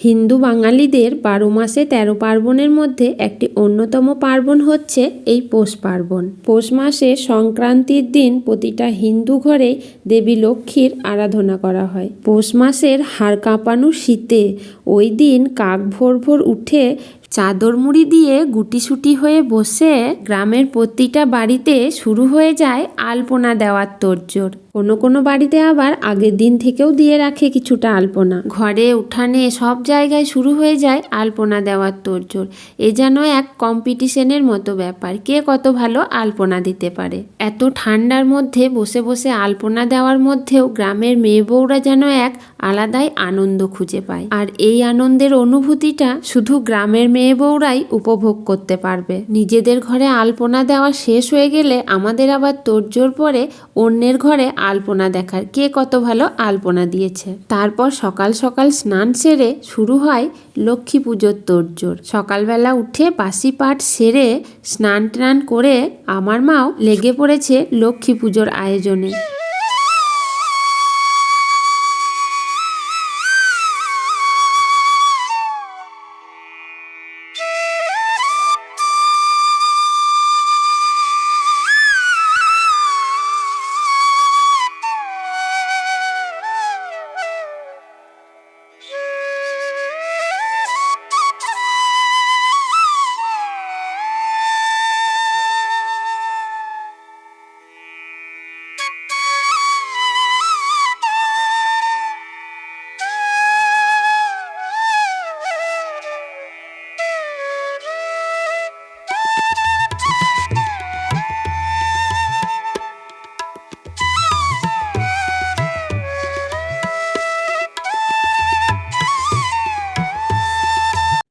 হিন্দু বাঙালিদের বারো মাসে তেরো পার্বণের মধ্যে একটি অন্যতম পার্বণ হচ্ছে এই পৌষ পার্বণ। পৌষ মাসে সংক্রান্তির দিন প্রতিটা হিন্দু ঘরেই দেবী লক্ষ্মীর আরাধনা করা হয়। পৌষ মাসের হাড় কাঁপানো শীতে ওই দিন কাক ভোর ভোর উঠে চাদর মুড়ি দিয়ে গুটিসুটি হয়ে বসে গ্রামের প্রতিটা বাড়িতে শুরু হয়ে যায় আলপনা দেওয়ার তোড়জোড়। কোনো কোনো বাড়িতে আবার আগের দিন থেকেও দিয়ে রাখে কিছুটা আলপনা। ঘরে উঠানে সব জায়গায় শুরু হয়ে যায় আলপনা দেওয়ার তোড়জোড়। এ যেন এক কম্পিটিশনের মতো ব্যাপার। কে কত ভালো আলপনা দিতে পারে? এত ঠান্ডার মধ্যে বসে বসে আলপনা দেওয়ার মধ্যেও গ্রামের মেয়ে বউরা যেন এক আলাদাই আনন্দ খুঁজে পায়। আর এই আনন্দের অনুভূতিটা শুধু গ্রামের মেয়ে বউরাই উপভোগ করতে পারবে। নিজেদের ঘরে আলপনা দেওয়া শেষ হয়ে গেলে আমাদের আবার তোড়জোড় পরে অন্যের ঘরে আলপনা দেখার কে কত ভালো আলপনা দিয়েছে। তারপর সকাল সকাল স্নান সেরে শুরু হয় লক্ষ্মী পুজোর তোড়জোড়। সকালবেলা উঠে বাসি পাঠ সেরে স্নান টান করে আমার মাও লেগে পড়েছে লক্ষ্মী পুজোর আয়োজনে।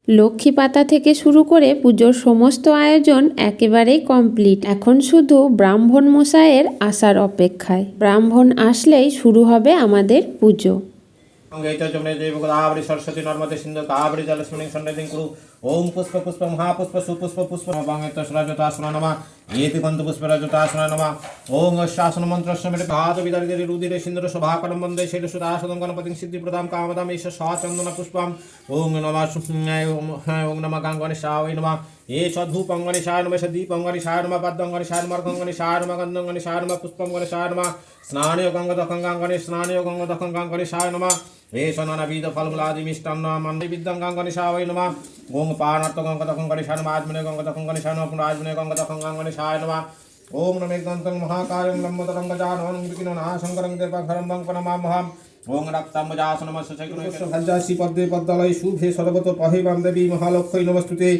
লক্ষ্মী পাতা থেকে শুরু করে পুজোর সমস্ত আয়োজন একেবারেই কমপ্লিট। এখন শুধু ব্রাহ্মণ মশাইয়ের আসার অপেক্ষায়। ব্রাহ্মণ আসলেই শুরু হবে আমাদের পুজো। ఓం పుష్ప పుష్ప మహాపుష్ప సుపుష్ప పుష్ప వాంగేశ్వరాజతాసన నమ ఏతి పంత పుష్పరాజతాసన నమ ఓం శాసన మంత్రస్వమిటి పాద విదర్గరి రుదిరే సింధుర శుభాకరం వందే శైలసుదాసనం గణపతిం సిద్ధి ప్రదాం కామదాం ఈశ స్వాచందన పుష్పం ఓం నమ ఓం నమ గంగణేశాయ నమ ఏ సద్భూపంగణి సారమ సదీపంగణి సారమ పద్మంగణి సారమ అర్ధంగణి సారమ గంధంగణి సారమ పుష్పంగణి సారమ స్నానయోగంగ దకంగాంగణి స్నానయోగంగ దకంగాంగణి సారమ వేషననవీద ఫలములాది మిష్టన్న మంది విద్యం గంగని సావై నమ గోంగ పానర్త గంగ తకం గణి శర్మ ఆత్మనే గంగ తకం గణి శర్మ రాజమనే గంగ తకం గంగని సాయ నమ ఓం నమే గంతం మహాకార్యం లంబతరంగ జానం వికిన నాశంకరం దేపఖరం వంకనమామహం ఓం రక్తమజాసనమ సచకున హజాసి పద్దే పద్దాలై శుభే సర్వతో పహై బాంధవి మహాలక్ష్మీ నమస్తుతే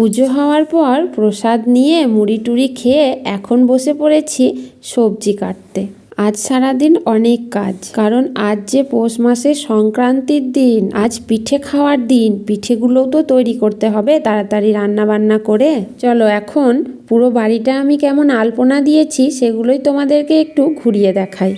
পুজো হওয়ার পর প্রসাদ নিয়ে মুড়ি টুড়ি খেয়ে এখন বসে পড়েছি সবজি কাটতে। আজ সারাদিন অনেক কাজ, কারণ আজ যে পৌষ মাসের সংক্রান্তির দিন, আজ পিঠে খাওয়ার দিন, পিঠেগুলোও তো তৈরি করতে হবে তাড়াতাড়ি রান্না বান্না করে। চলো এখন পুরো বাড়িটা আমি কেমন আলপনা দিয়েছি সেগুলোই তোমাদেরকে একটু ঘুরিয়ে দেখাই।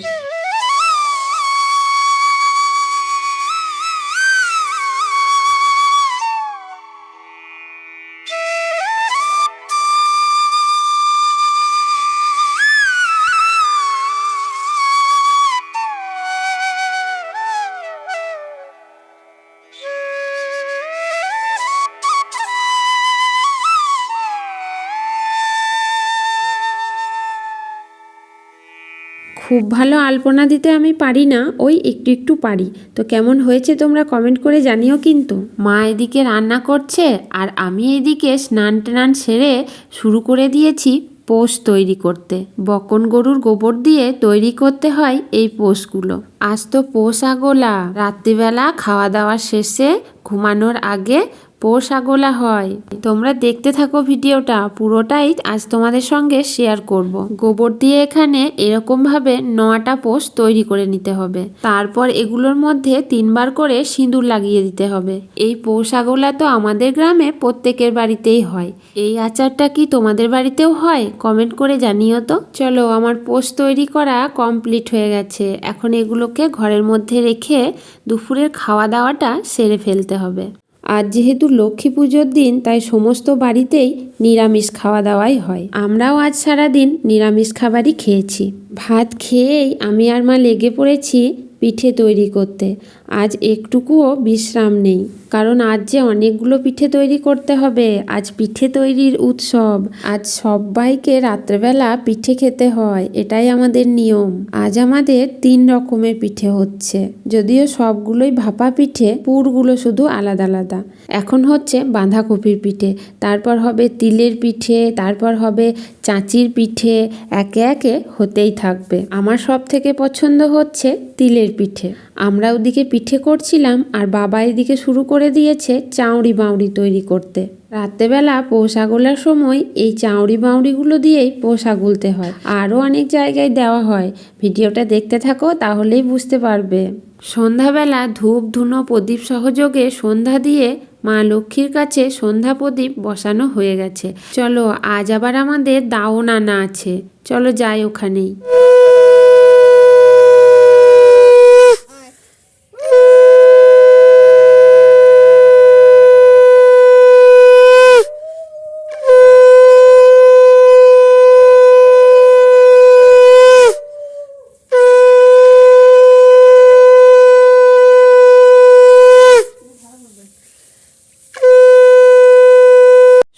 খুব ভালো আলপনা দিতে আমি পারি না, ওই একটু একটু পারি। তো কেমন হয়েছে তোমরা কমেন্ট করে জানিও কিন্তু। মা এদিকে রান্না করছে আর আমি এদিকে স্নান টান সেরে শুরু করে দিয়েছি পোষ তৈরি করতে। বকন গরুর গোবর দিয়ে তৈরি করতে হয় এই পোষগুলো। আজ তো পোষ আগোলা। রাত্রিবেলা খাওয়া দাওয়া শেষে ঘুমানোর আগে পোষ আগোলা হয়। তোমরা দেখতে থাকো ভিডিওটা, পুরোটাই আজ তোমাদের সঙ্গে শেয়ার করব। গোবর দিয়ে এখানে এরকম ভাবে নটা পোষ তৈরি করে নিতে হবে। তারপর এগুলোর মধ্যে তিনবার করে সিঁদুর লাগিয়ে দিতে হবে। এই পোষ আগোলা তো আমাদের গ্রামে প্রত্যেকের বাড়িতেই হয়। এই আচারটা কি তোমাদের বাড়িতেও হয়? কমেন্ট করে জানিও তো। চলো, আমার পোষ তৈরি করা কমপ্লিট হয়ে গেছে। এখন এগুলোকে ঘরের মধ্যে রেখে দুপুরের খাওয়া দাওয়াটা সেরে ফেলতে হবে। আজ যেহেতু লক্ষ্মী পুজোর দিন, তাই সমস্ত বাড়িতেই নিরামিষ খাওয়া দাওয়াই হয়। আমরাও আজ সারাদিন নিরামিষ খাবারই খেয়েছি। ভাত খেয়েই আমি আর মা লেগে পড়েছি পিঠে তৈরি করতে। আজ একটুকুও বিশ্রাম নেই। কারণ আজ যে অনেকগুলো পিঠে তৈরি করতে হবে, আজ পিঠে তৈরির উৎসব। আজ সবাইকে রাত্রেবেলা পিঠে খেতে হয়, এটাই আমাদের নিয়ম। আজ আমাদের তিন রকমের পিঠে হচ্ছে। যদিও সবগুলোই ভাপা পিঠে, পুরগুলো শুধু আলাদা আলাদা। এখন হচ্ছে বাঁধাকপির পিঠে, তারপর হবে তিলের পিঠে, তারপর হবে চাঁচির পিঠে, একে একে হতেই থাকবে। আমার সব থেকে পছন্দ হচ্ছে তিলের পিঠে। আমরা ওদিকে পিঠে করছিলাম আর বাবা এদিকে শুরু করে দিয়েছে চাউড়ি বাউড়ি তৈরি করতে। রাত্রেবেলা পোষা গোলার সময় এই চাউড়ি বাউড়িগুলো দিয়েই পোষা গুলতে হয়। আরও অনেক জায়গায় দেওয়া হয়। ভিডিওটা দেখতে থাকো, তাহলেই বুঝতে পারবে। সন্ধ্যাবেলা ধূপ, ধুনো, প্রদীপ সহযোগে সন্ধ্যা দিয়ে মা লক্ষ্মীর কাছে সন্ধ্যা প্রদীপ বসানো হয়ে গেছে। চলো, আজ আবার আমাদের দাওন আনা আছে। চলো যাই ওখানেই।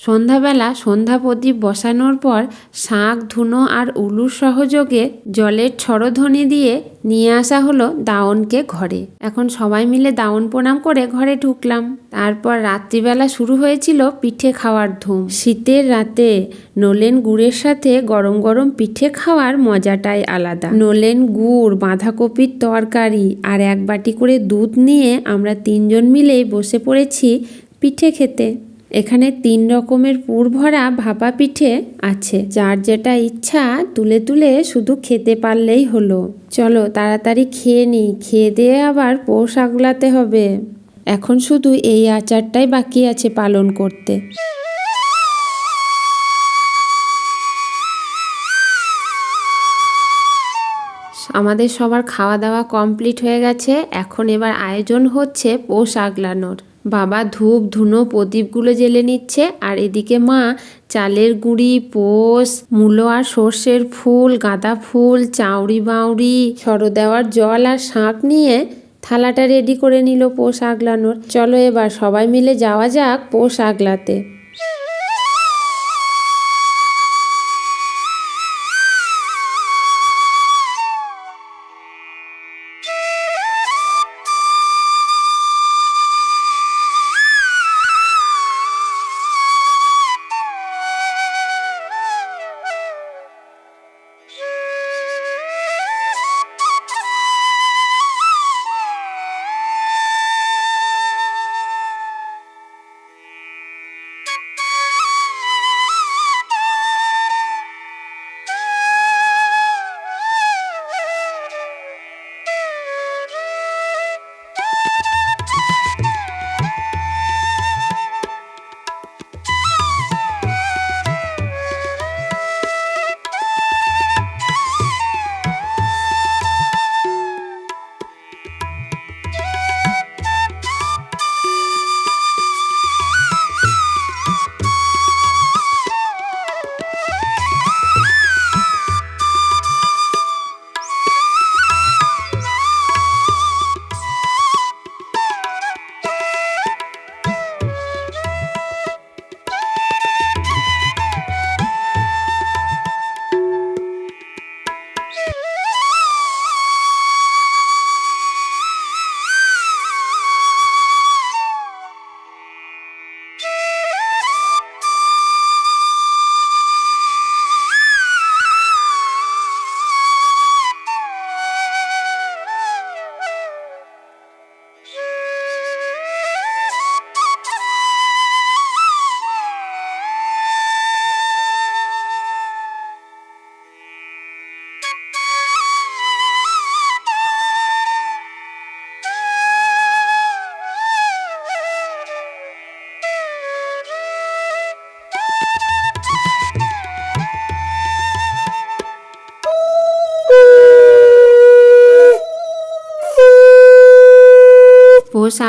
সন্ধ্যাবেলা সন্ধ্যা প্রদীপ বসানোর পর শাঁখ, ধুনো আর উলুর সহযোগে জলের ছড়ধ্বনি দিয়ে নিয়ে আসা হলো দাওনকে ঘরে। এখন সবাই মিলে দাওন প্রণাম করে ঘরে ঢুকলাম। তারপর রাত্রিবেলা শুরু হয়েছিল পিঠে খাওয়ার ধুম। শীতের রাতে নলেন গুড়ের সাথে গরম গরম পিঠে খাওয়ার মজাটাই আলাদা। নলেন গুড়, বাঁধাকপির তরকারি আর এক বাটি করে দুধ নিয়ে আমরা তিনজন মিলেই বসে পড়েছি পিঠে খেতে। এখানে তিন রকমের পুর ভরা ভাপা পিঠে আছে। যার যেটা ইচ্ছা তুলে তুলে শুধু খেতে পারলেই হলো। চলো তাড়াতাড়ি খেয়ে নিই। খেয়ে দিয়ে আবার পোষ আগলাতে হবে। এখন শুধু এই আচারটাই বাকি আছে পালন করতে। আমাদের সবার খাওয়া দাওয়া কমপ্লিট হয়ে গেছে। এখন এবার আয়োজন হচ্ছে পোষ আগলানোর। বাবা ধূপ, ধুনো, প্রদীপগুলো জেলে নিচ্ছে। আর এদিকে মা চালের গুঁড়ি, পোষ, মূলো আর সর্ষের ফুল, গাঁদা ফুল চাউড়ি বাউড়ি সরো দেওয়ার জল আর শাঁখ নিয়ে থালাটা রেডি করে নিল পোষ আগলানোর। চলো এবার সবাই মিলে যাওয়া যাক পোষ আগলাতে।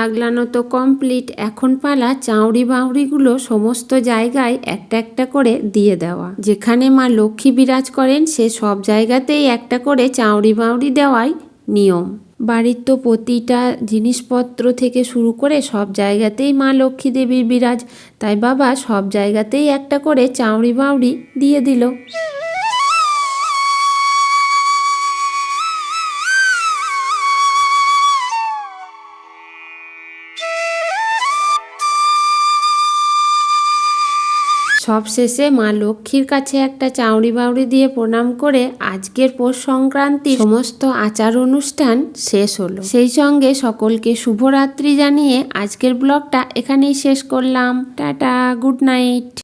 আগলানো তো কমপ্লিট, এখন পালা চাউড়ি বাউড়িগুলো সমস্ত জায়গায় একটা একটা করে দিয়ে দেওয়া। যেখানে মা লক্ষ্মী বিরাজ করেন, সে সব জায়গাতেই একটা করে চাউড়ি বাউড়ি দেওয়াই নিয়ম। বাড়ির তো প্রতিটা জিনিসপত্র থেকে শুরু করে সব জায়গাতেই মা লক্ষ্মী দেবীর বিরাজ, তাই বাবা সব জায়গাতেই একটা করে চাউড়ি বাউড়ি দিয়ে দিল। সবশেষে মা লক্ষ্মীর কাছে একটা চাউড়ি বাউড়ি দিয়ে প্রণাম করে আজকের পৌষ সংক্রান্তির সমস্ত আচার অনুষ্ঠান শেষ হলো। সেই সঙ্গে সকলকে শুভরাত্রি জানিয়ে আজকের ব্লগটা এখানেই শেষ করলাম। Tata, good night.